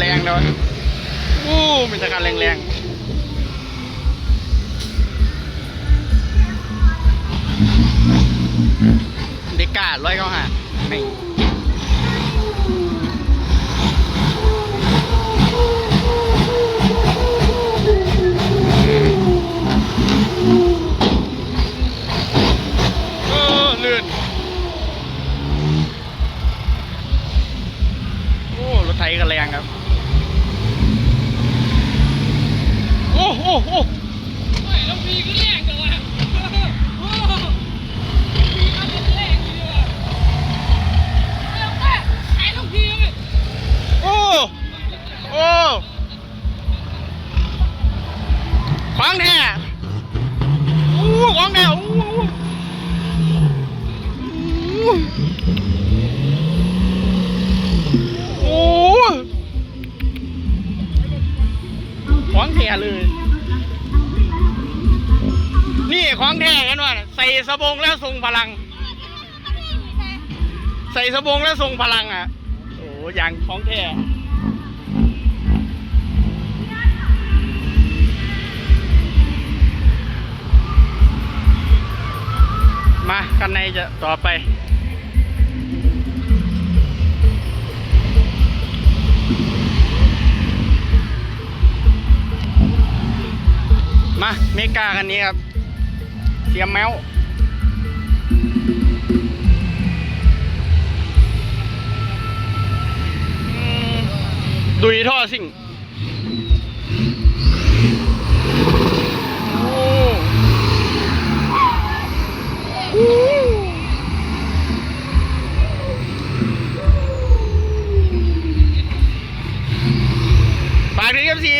แรงแล้วอู้มีแต่คันแรงๆเด็กกาดร้อยเขาหาไม่เของแท้กันว่าใส่สบงแล้วทรงพลัง ใส่สบงแล้วทรงพลังอะโอ้อย่างของแท้มากันในจะต่อไปมาเมกาคันนี้ครับ เสียมแมวอืมดุยท่อสิ่งโอ้ฝากถึงเอฟซี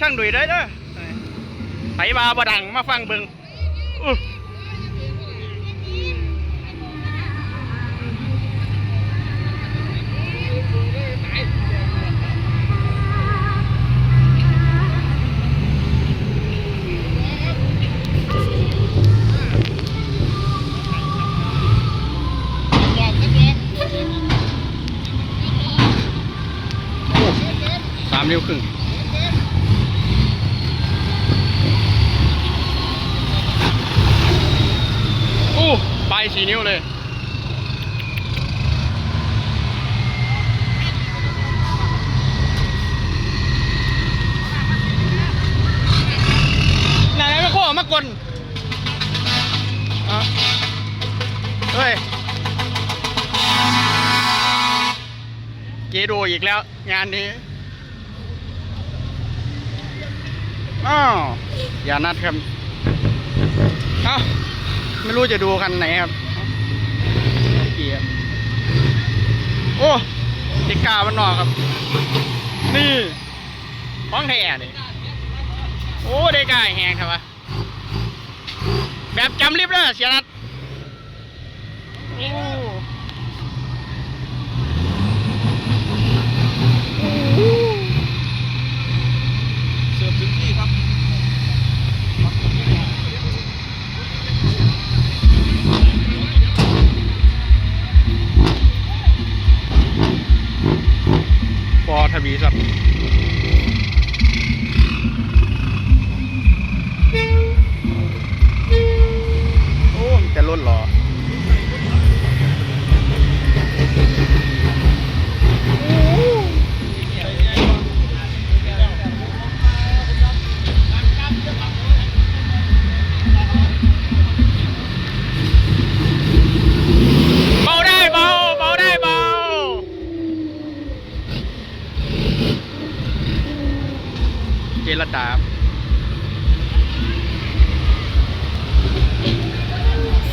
ช่างดุยได้เด้อไผบาบดังมาฟังเบิง อ้ปลายสี่นิ้วเลยไหนๆไม่โค้มากลอะเฮ้ยเจโดอีกแล้ว งานนี้อ้าวอย่านัดครับ เอ้า ไม่รู้จะดูคันไหนครับเกียร์โอ้ติกามันนอกครับ นี่ของแท้นี่โอ้ได้กายแหงครับวะแบบจำริบเลยเสียนัดโอ้ ปอทวี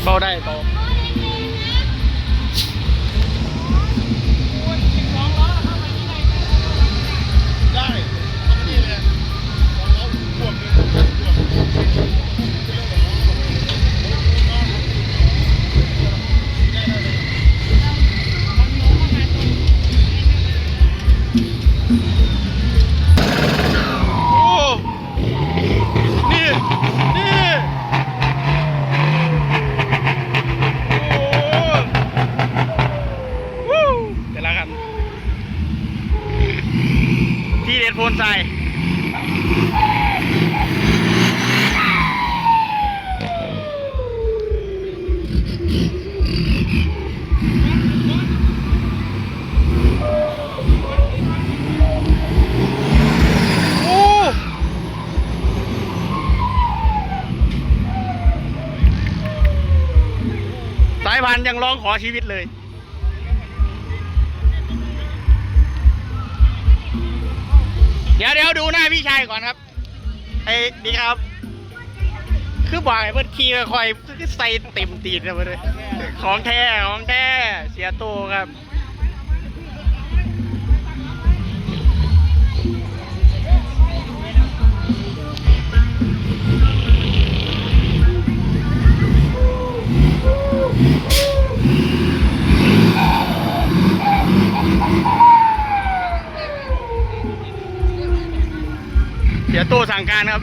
เบาได้เบา ร้องขอชีวิตเลย เดี๋ยวเดี๋ยวดูหน้าพี่ชายก่อนครับไอ้ดีครับ คือบอกไอ้เพื่อนขี่คอยคือใส่เต็มตีนเลยเพื่อนของแท้ของแท้เสียโตครับ สั่งการครับ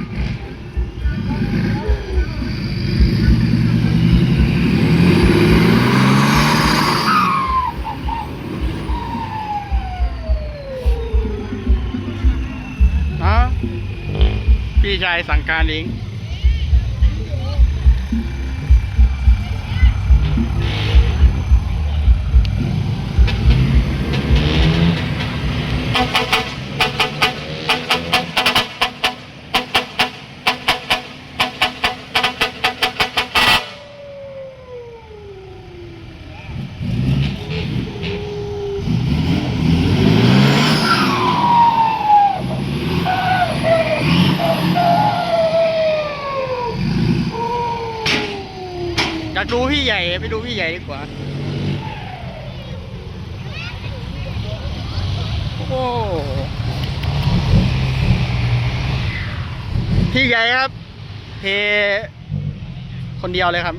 ฮะพี่ชายสั่งการเองากดูพี่ใหญ่ไปดูพี่ใหญ่ดีกว่า โอ้พี่ใหญ่ครับเทคนเดียวเลยครับ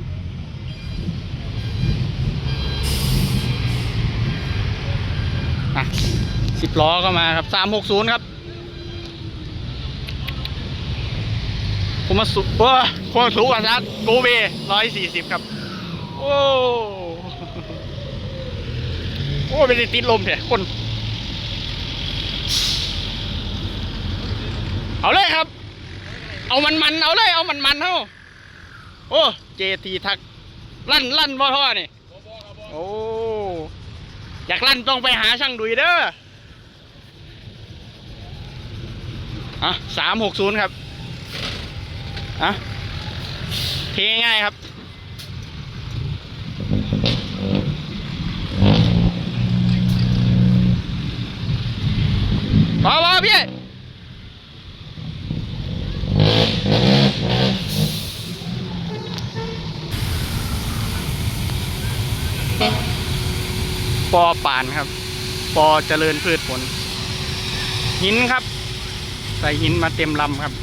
อะสิบล้อก็มาครับสามหกศูนย์ครับ ผมมาสุว้าความสูงกว่าซัดโกเบร้อยสี่สิบครับ โอ้โอ้เป็นติดลมเถอะคน เอาเลยครับ เอามันมันเอาเลย เอามันมันเท่าโอ้เจทีทัก ลั่นลั่นบ่ท่อนี่โอ้อยากลั่นต้องไปหาช่างดุยเด้ออะสามหกศูนย์ครับ อะเทง่ายๆครับ พอพอพี่ปอป่านครับ ปอเจริญพืชผล หินครับ ใส่หินมาเต็มลำครับ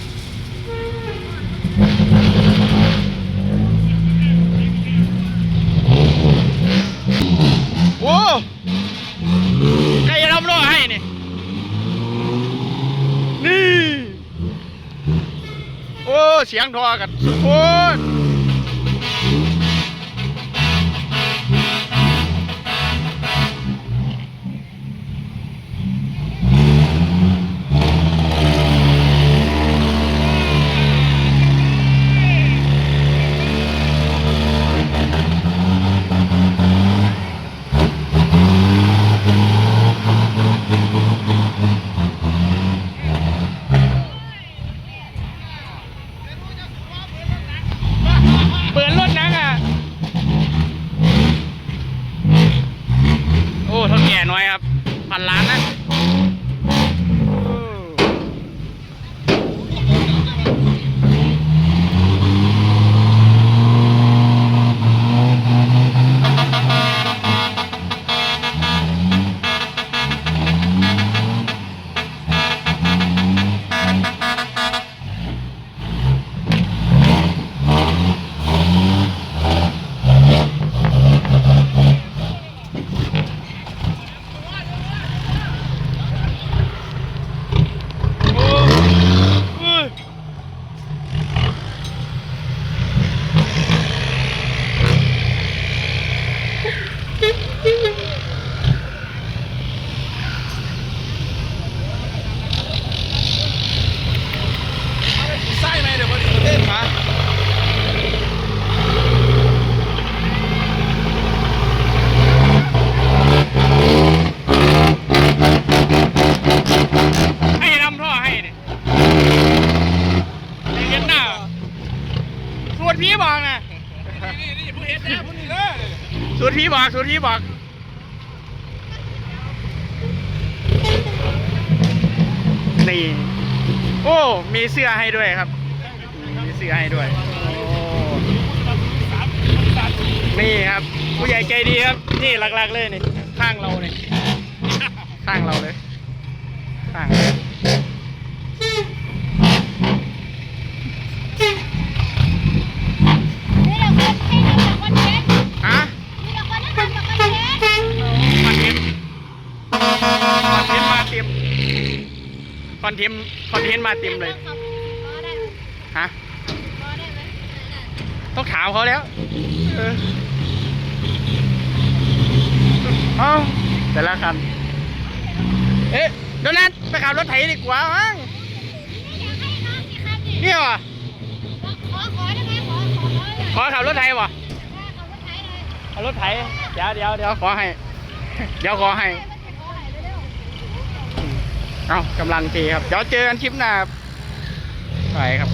โอ้ใครจะรับโลกให้นี่ นี่ โอ้ เสียงทอกันสุดโคตรีบอกนี่โอ้ มีเสื้อให้ด้วยครับ มีเสื้อให้ด้วย นี่ครับ ผู้ใหญ่ใจดีครับ นี่หลักๆเลยนี่ ข้างเรานี่ข้างเราเลย ข้างเลย คอนเทนต์คอนเทนต์มาเต็มเลยครับรอได้ไหมฮะรอได้ไหมต้องถามเขาแล้ว เออเอาแต่ละคัน เอ๊ะโดนัทไปขับรถไถดีกว่ามั้งอยากให้น้องสิครับดิเนี่ยวะขอ ขอได้ไหมขอ ขอขอเลยขอขับรถไถวะขอรถไถเลยขับรถไถ เดี๋ยวเดี๋ยวเดี๋ยวขอให้ เดี๋ยวขอให้มันจะขอไหนเร็ว เอากำลังทีครับ เดี๋ยวเจอกันคลิปหน้าครับไปครับ